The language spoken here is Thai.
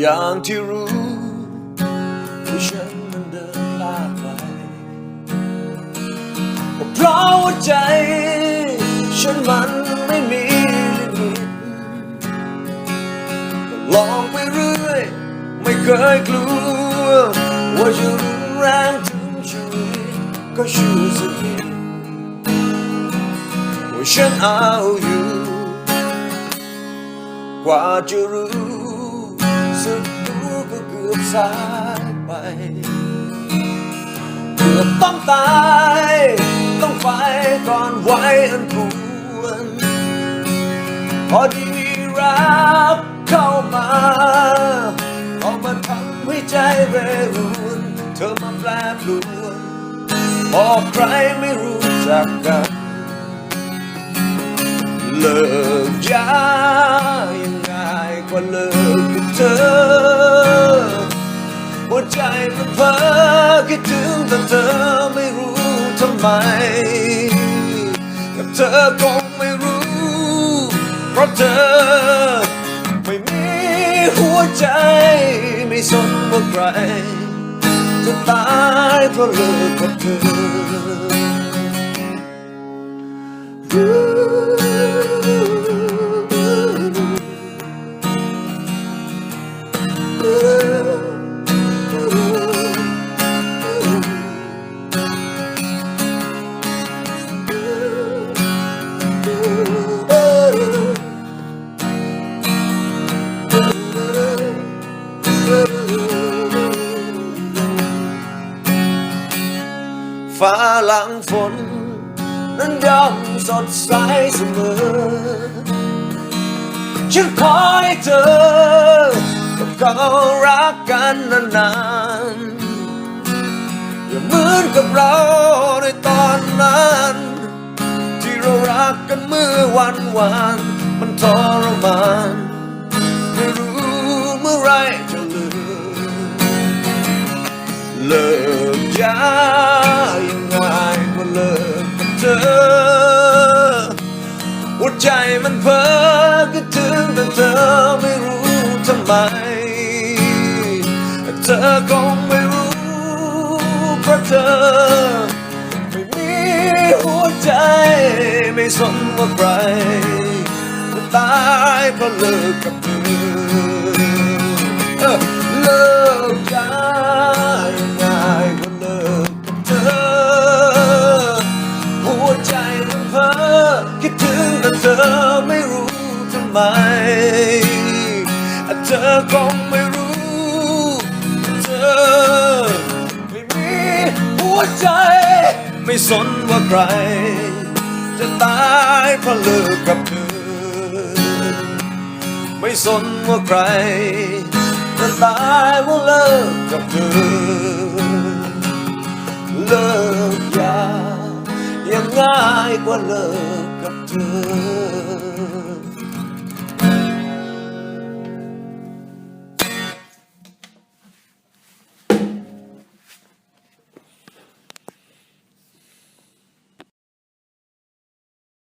อย่างที่รู้ว่าฉันมันเดินพลาดไปเพราะว่าใจ ฉันมันไม่มีลิมิตก็ลองไปเรื่อย ไม่เคยกลัว ว่าจะรุนแรงถึงชีวิตก็ชูสนิทว่าฉันเอาอยู่กว่าจะรู้ อบสายไปเกือบต้องตาย ต้องไปก่อนไว้อันควรพอดีมีรักเข้ามาออกมาทำให้ใจเรรุนเธอมาแปรปรวนบอกใครไม่รู้จักกันเลิกยายังไงกว่าเลิกกับเธอ ใจมันเพ้อคิดถึงแต่เธอไม่รู้ทำไม กับเธอคงไม่รู้ เพราะเธอ ไม่มีหัวใจ ไม่สนว่าใครจะตายเพราะเลิกกับเธอ ฟ้าหลังฝน นั้นย่อมสดใสเสมอ ฉันขอให้เธอกับเขารักกันนานๆอย่าเหมือนกับเราในตอนนั้น ที่เรารักกันเมื่อวันวานมันทรมานไม่รู้เมื่อไรจะลืมเลิกยา ใจมันเพ้อคิดถึงแต่เธอไม่รู้ทำไม เธอคงไม่รู้เพราะเธอไม่มีหัวใจไม่สนว่าใครตายเพราะเลิกกับเธอ ทำไมเธอคงไม่รู้ เธอไม่มีหัวใจ ไม่สนว่าใคร จะตายเพราะเลิกกับเธอ ไม่สนว่าใคร จะตายว่าเลิกกับเธอ เลิกยากยังง่ายกว่าเลิกกับเธอ